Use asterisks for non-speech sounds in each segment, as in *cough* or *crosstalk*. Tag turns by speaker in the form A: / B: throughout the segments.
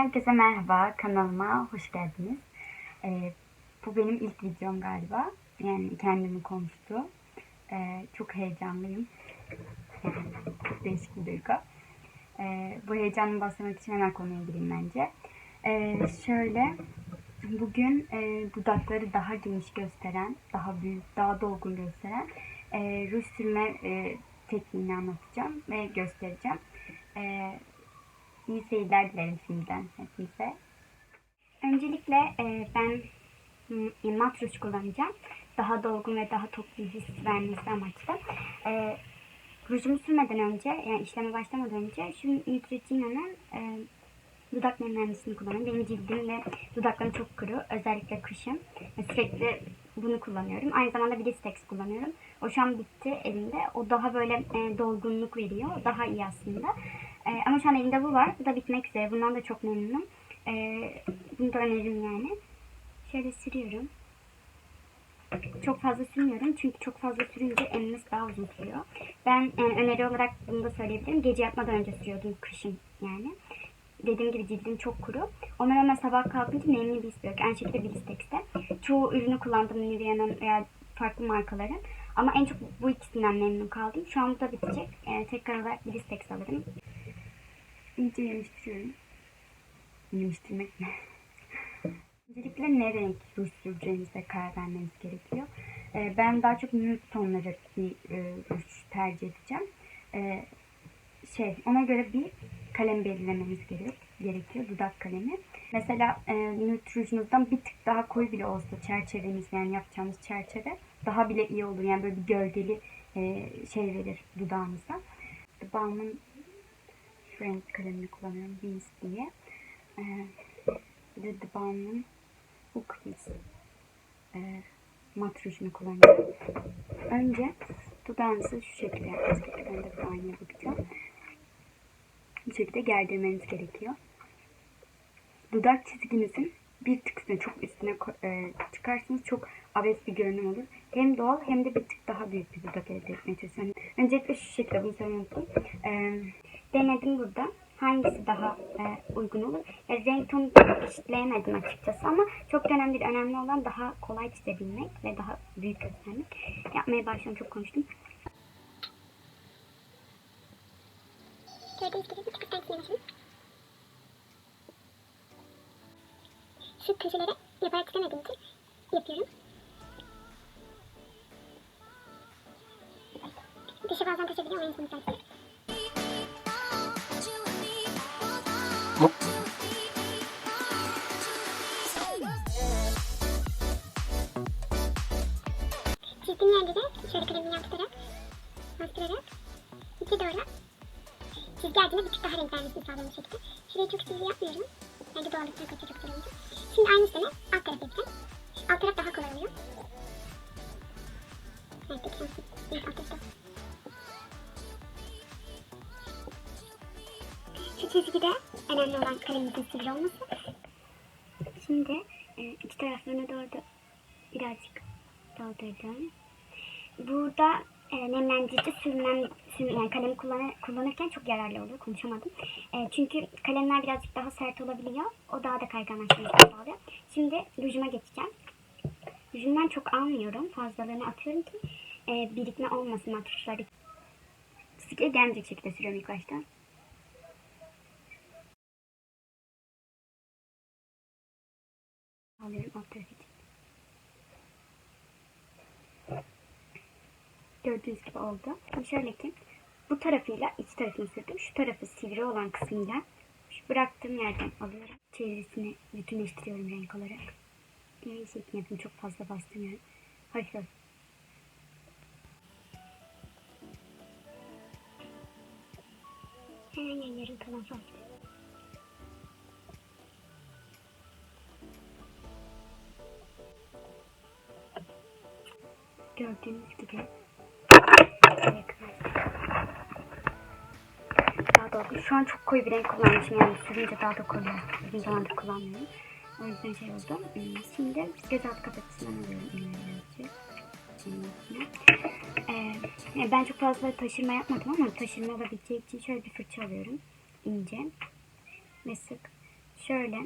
A: Herkese merhaba, kanalıma hoş geldiniz. Ee, bu benim ilk videom galiba. Yani kendimi konuştu. Ee, çok heyecanlıyım. Yani *laughs* çok değişik bir duygu. Ee, bu heyecanımı bastırmak için hemen konuya gireyim bence. Ee, şöyle, bugün e, dudakları daha geniş gösteren, daha büyük, daha dolgun gösteren e, ruj sürme e, tekniğini anlatacağım ve göstereceğim. E, İyi seyirler dilerim şimdiden hepinize. Öncelikle e, ben m, mat ruj kullanacağım. Daha dolgun ve daha tok bir his vermesi amaçlı. E, rujumu sürmeden önce, yani işleme başlamadan önce şu Neutrogena'nın e, dudak nemlenmesini kullanıyorum. Benim cildim ve dudaklarım çok kuru. Özellikle kışın. E, sürekli bunu kullanıyorum. Aynı zamanda Blistex kullanıyorum. O şu an bitti elimde. O daha böyle e, dolgunluk veriyor. Daha iyi aslında. E, ama şu an elimde bu var. Bu da bitmek üzere. Bundan da çok memnunum. E, bunu da öneririm yani. Şöyle sürüyorum. Çok fazla sürmüyorum. Çünkü çok fazla sürünce emmesi daha uzun sürüyor. Ben e, öneri olarak bunu da söyleyebilirim. Gece yatmadan önce sürüyordum kışın yani. Dediğim gibi cildim çok kuru. Ona rağmen sabah kalkınca nemli bir his yok. Aynı şekilde Blistex'te. Çoğu ürünü kullandım Nivea'nın veya farklı markaların. Ama en çok bu ikisinden memnun kaldım. Şu an bu da bitecek. E, tekrar olarak Blistex alırım. İyice yemiştiriyorum. Yemiştirmek ne? *laughs* Öncelikle ne renk ruj süreceğinize karar vermeniz gerekiyor. Ee, ben daha çok nude tonları bir e, ruj tercih edeceğim. Ee, şey, ona göre bir kalem belirlemeniz gerek, gerekiyor. Dudak kalemi. Mesela e, nude rujunuzdan bir tık daha koyu bile olsa çerçeveniz yani yapacağınız çerçeve daha bile iyi olur. Yani böyle bir gölgeli e, şey verir dudağınıza. Balm'ın şu kalemini kullanıyorum. Beast diye. Ee, bir de The Balm'ın bu e, mat kullanıyorum. Önce dudağınızı şu şekilde yapmanız gerekiyor. Ben de bir aynaya bakacağım. Bu şekilde gerdirmeniz gerekiyor. Dudak çizginizin bir tık üstüne, çok üstüne e, çıkarsanız çok abes bir görünüm olur. Hem doğal hem de bir tık daha büyük bir dudak elde etmeye çalışıyorum. Öncelikle şu şekilde bunu unuttum. E, denedim burada. Hangisi daha e, uygun olur? E, renk tonu eşitleyemedim açıkçası ama çok önemli. Önemli olan daha kolay çizebilmek ve daha büyük göstermek. Yapmaya başladım çok konuştum.
B: Şu köşeleri yaparak istemediğim için yapıyorum. Dışı bazen taşabiliyor ama en son Çizdiğim yerde de şöyle kalemini yan tutarak, bastırarak, iki doğru çizgi ardına bir tık daha renk vermesini sağlayan şekilde. Şurayı çok çizgi yapmıyorum. Bence doğallıktan güzel olacak. Şimdi aynı işlemi alt tarafa yapacağım. Alt taraf daha kolay oluyor. Evet, sensin. Evet, alt tarafta. Şu çizgide önemli olan kalemimizin sivri olması. Şimdi e, iki taraflarına doğru da birazcık doldurdum. Burada e, nemlendirici sürmem, sürm, yani kalemi kullan, kullanırken çok yararlı oluyor. Konuşamadım. E, çünkü kalemler birazcık daha sert olabiliyor. O daha da kayganlaşmasını sağlıyor. Şimdi rujuma geçeceğim. Rujumdan çok almıyorum. Fazlalarını atıyorum ki e, birikme olmasın matruşları. Sıkıya gelmeyecek şekilde sürüyorum ilk başta. Alıyorum alt tarafı Gördüğünüz gibi oldu. Şimdi şöyle ki bu tarafıyla iç tarafını sürdüm. Şu tarafı sivri olan kısmıyla şu bıraktığım yerden alıyorum. Çevresini bütünleştiriyorum renk olarak. İyi şeklinde yapayım. Çok fazla bastırmıyorum. Hafif hafif. Hemen yerlerim kalan hafif. Gördüğünüz gibi daha doğru. Şu an çok koyu bir renk kullanmışım yani sürünce daha da koyu. Uzun zamandır kullanmıyorum. O yüzden şey oldu. Hmm, Şimdi göz altı kapatıcısından alıyorum. Ee, ben çok fazla taşırma yapmadım ama taşırma olabileceği için şöyle bir fırça alıyorum. ince ve sık.
A: şöyle.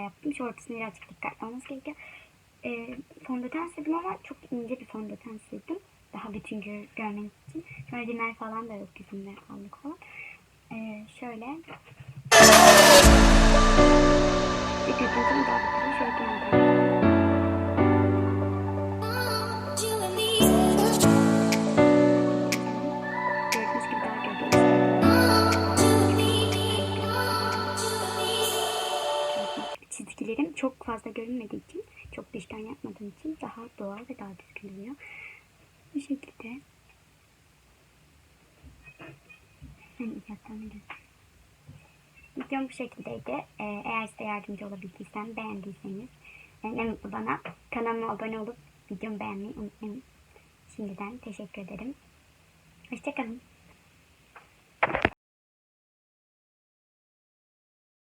A: Yaptım. Şu ortasını birazcık dikkatli olması gerekiyor. Ee, fondöten sürdüm ama çok ince bir fondöten sürdüm. Daha bütün gör, görmeniz için. Şöyle rimel falan da yok yüzümde aldık falan. Ee, şöyle. Bir gözünü daha bakayım. Şöyle kenarda. Yapmadığım için daha doğal ve daha düzgün oluyor. Bu şekilde. Hani uzaktan. Videom bu şekildeydi. Ee, eğer size yardımcı olabildiysem, beğendiyseniz e, ne mutlu bana. Kanalıma abone olup videomu beğenmeyi unutmayın. Şimdiden teşekkür ederim. Hoşçakalın.